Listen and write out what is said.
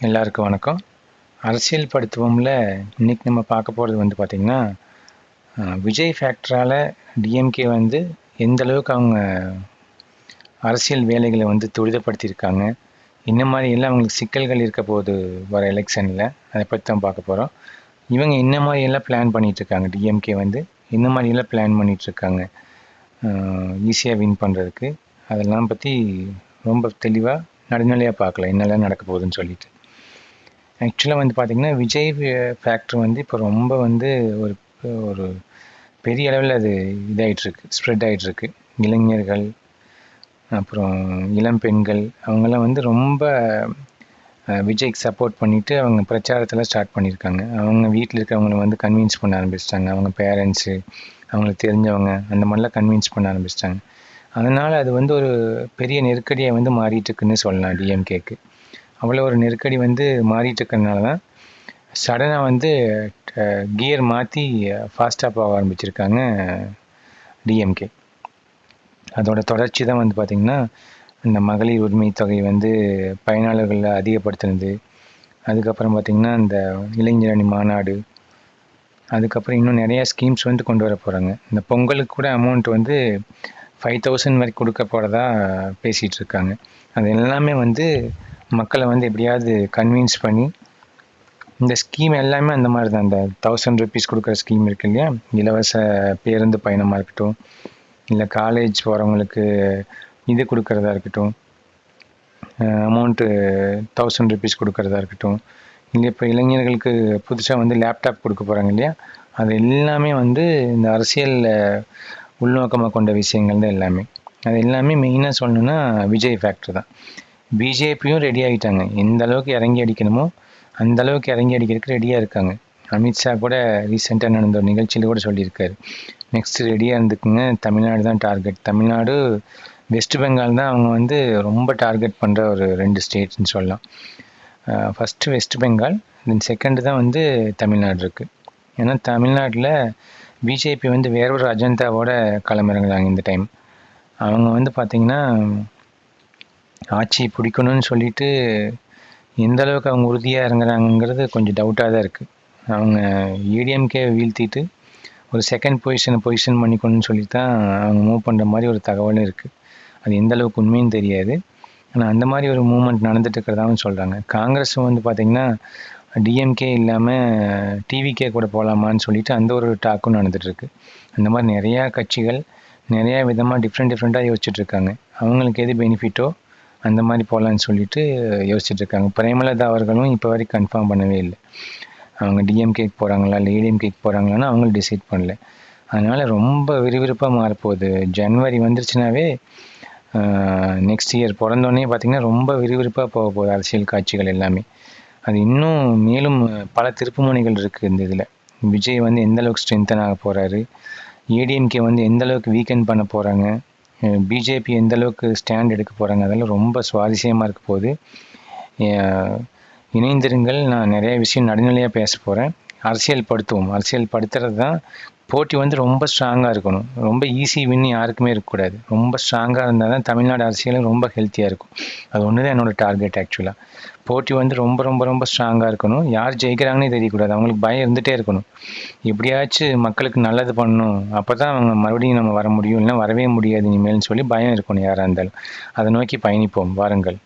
எல்லாருக்கும் வணக்கம். அரசியல் படுத்துவோம்ல இன்றைக்கி நம்ம பார்க்க போகிறது வந்து பார்த்திங்கன்னா விஜய் ஃபேக்டரால் டிஎம்கே வந்து எந்த அளவுக்கு அவங்க அரசியல் வேலைகளை வந்து துரிதப்படுத்தியிருக்காங்க என்ன மாதிரி எல்லாம் அவங்களுக்கு சிக்கல்கள் இருக்க போது வர எலெக்ஷனில் அதை பற்றி தான் பார்க்க போகிறோம் இவங்க என்ன மாதிரி எல்லாம் பிளான் பண்ணிகிட்ருக்காங்க டிஎம்கே வந்து என்ன மாதிரி எல்லாம் பிளான் பண்ணிகிட்ருக்காங்க ஈஸியாக வின் பண்ணுறதுக்கு அதெல்லாம் பற்றி ரொம்ப தெளிவாக நடுநிலையாக பார்க்கலாம். என்னெல்லாம் நடக்க போகுதுன்னு சொல்லிட்டு. ஆக்சுவலாக வந்து பார்த்திங்கன்னா விஜய் ஃபேக்டர் வந்து இப்போ ரொம்ப வந்து ஒரு ஒரு பெரிய அளவில் அது இதாகிட்ருக்கு ஸ்ப்ரெட் ஆகிட்ருக்கு இளைஞர்கள் அப்புறம் இளம் பெண்கள் அவங்கெல்லாம் வந்து ரொம்ப விஜய்க்கு சப்போர்ட் பண்ணிவிட்டு அவங்க பிரச்சாரத்தெல்லாம் ஸ்டார்ட் பண்ணியிருக்காங்க. அவங்க வீட்டில் இருக்கிறவங்கள வந்து கன்வின்ஸ் பண்ண ஆரம்பிச்சிட்டாங்க. அவங்க பேரண்ட்ஸு அவங்களுக்கு தெரிஞ்சவங்க அந்த மாதிரிலாம் கன்வின்ஸ் பண்ண ஆரம்பிச்சிட்டாங்க. அதனால் அது வந்து ஒரு பெரிய நெருக்கடியாக வந்து மாறிட்டுருக்குன்னு சொல்லலாம் டிஎம்கேக்கு அவ்வளோ ஒரு நெருக்கடி வந்து மாறிட்டு தான் சடனாக வந்து கியர் மாற்றி ஃபாஸ்ட்டாக போக ஆரம்பிச்சிருக்காங்க டிஎம்கே அதோட தொடர்ச்சி தான் வந்து பார்த்திங்கன்னா இந்த மகளிர் உரிமை தொகை வந்து பயனாளர்களை அதிகப்படுத்துனது. அதுக்கப்புறம் பார்த்திங்கன்னா இந்த இளைஞரணி மாநாடு. அதுக்கப்புறம் இன்னும் நிறையா ஸ்கீம்ஸ் வந்து கொண்டு வர போகிறாங்க இந்த பொங்கலுக்கு கூட அமௌண்ட் வந்து ஃபைவ் தௌசண்ட் வரைக்கும் கொடுக்க போகிறதா பேசிகிட்டு இருக்காங்க அது எல்லாமே வந்து மக்களை வந்து எப்படியாவது கன்வின்ஸ் பண்ணி இந்த ஸ்கீம் எல்லாமே அந்த மாதிரி தான் இந்த தௌசண்ட் ருபீஸ் கொடுக்குற ஸ்கீம் இருக்கு இல்லையா? இலவச பேருந்து பயணமாக இருக்கட்டும் இல்லை காலேஜ் போகிறவங்களுக்கு இது கொடுக்குறதா இருக்கட்டும் அமௌண்ட்டு தௌசண்ட் ருபீஸ் கொடுக்குறதா இருக்கட்டும் இல்லை இப்போ இளைஞர்களுக்கு புதுசாக வந்து லேப்டாப் கொடுக்க போகிறாங்க இல்லையா? அது எல்லாமே வந்து இந்த அரசியலில் உள்நோக்கமாக கொண்ட விஷயங்கள் தான் எல்லாமே. அது எல்லாமே மெயினாக சொல்லணுன்னா விஜய் ஃபேக்டர் தான். பிஜேபியும் ரெடி ஆகிட்டாங்க எந்த அளவுக்கு இறங்கி அடிக்கணுமோ அந்த அளவுக்கு இறங்கி அடிக்கிறதுக்கு ரெடியாக இருக்காங்க. அமித்ஷா கூட ரீசெண்டாக நடந்த ஒரு நிகழ்ச்சியில் கூட சொல்லியிருக்காரு. நெக்ஸ்ட் ரெடியாக இருந்துக்குங்க. தமிழ்நாடு தான் டார்கெட் தமிழ்நாடு வெஸ்ட் பெங்கால் தான் அவங்க வந்து ரொம்ப டார்கெட் பண்ணுற ஒரு ரெண்டு ஸ்டேட்ஸ்னு சொல்லலாம். First West Bengal then second தான் வந்து தமிழ்நாடு இருக்குது ஏன்னா தமிழ்நாட்டில் பிஜேபி வந்து வேற ஒரு அஜெண்டாவோட களமிறங்குறாங்க இந்த டைம் அவங்க வந்து பார்த்திங்கன்னா ஆட்சி பிடிக்கணும்னு சொல்லிட்டு எந்த அளவுக்கு அவங்க உறுதியாக இறங்குறாங்கங்கிறது கொஞ்சம் டவுட்டாக தான் இருக்குது அவங்க ஏடிஎம்கே வீழ்த்திட்டு ஒரு செகண்ட் பொசிஷனை பொசிஷன் பண்ணிக்கணும்னு சொல்லி தான் அவங்க மூவ் பண்ணுற மாதிரி ஒரு தகவலும் இருக்குது அது எந்த அளவுக்கு உண்மையும் தெரியாது. ஆனால் அந்த மாதிரி ஒரு மூமெண்ட் நடந்துட்டு இருக்கிறதாவும் சொல்கிறாங்க காங்கிரஸ் வந்து பார்த்திங்கன்னா டிஎம்கே இல்லாமல் டிவிகே கூட போகலாமான்னு சொல்லிட்டு அந்த ஒரு டாக்கும் நடந்துகிட்ருக்கு அந்த மாதிரி நிறையா கட்சிகள் நிறையா விதமாக டிஃப்ரெண்ட் டிஃப்ரெண்ட்டாக யோசிச்சுட்ருக்காங்க அவங்களுக்கு எது பெனிஃபிட்டோ அந்த மாதிரி போகலான்னு சொல்லிட்டு யோசிச்சுட்ருக்காங்க. பிரேமலதா அவர்களும் இப்போ வரைக்கும் கன்ஃபார்ம் பண்ணவே இல்லை. அவங்க டிஎம்கேக்கு போகிறாங்களா இல்லை ஏடிஎம்கேக்கு போகிறாங்களான்னு அவங்களும் டிசைட் பண்ணல. அதனால் ரொம்ப விறுவிறுப்பாக மாறப்போகுது. ஜனவரி வந்துருச்சுனாவே நெக்ஸ்ட் இயர் பிறந்தோடனே பார்த்திங்கன்னா ரொம்ப விறுவிறுப்பாக போக போகுது அரசியல் காட்சிகள் எல்லாமே. அது இன்னும் மேலும் பல திருப்புமுனைகள் இருக்குது இந்த இதில். விஜய் வந்து எந்தளவுக்கு ஸ்ட்ரென்தன் ஆக போகிறாரு ஏடிஎம்கே வந்து எந்தளவுக்கு வீக்கெண்ட் பண்ண போகிறாங்க பிஜேபி எந்த அளவுக்கு ஸ்டாண்ட் எடுக்க போகிறாங்க அதெல்லாம் ரொம்ப சுவாரஸ்யமாக இருக்க போகுது. இணைந்திருங்கள் நான் நிறைய விஷயம் நடுநிலையாக பேச போகிறேன் அரசியல் படுத்துவோம். அரசியல் படுத்துறது தான் போட்டி வந்து ரொம்ப ஸ்ட்ராங்காக இருக்கணும். ரொம்ப ஈஸி வின் யாருக்குமே இருக்கக்கூடாது. ரொம்ப ஸ்ட்ராங்காக இருந்தால் தான் தமிழ்நாடு அரசியலும் ரொம்ப ஹெல்த்தியாக இருக்கும். அது ஒன்று தான் என்னோடய டார்கெட் ஆக்சுவலாக போட்டி வந்து ரொம்ப ரொம்ப ரொம்ப ஸ்ட்ராங்காக இருக்கணும். யார் ஜெயிக்கிறாங்கன்னே தெரியக்கூடாது. அவங்களுக்கு பயம் இருந்துகிட்டே இருக்கணும். எப்படியாச்சும் மக்களுக்கு நல்லது பண்ணணும். அப்போ தான் அவங்க மறுபடியும் நம்ம வர முடியும். இல்லைன்னா வரவே முடியாது இனிமேல்னு சொல்லி பயம் இருக்கணும் யாராக இருந்தாலும். அதை நோக்கி பயணிப்போம். வாருங்கள்.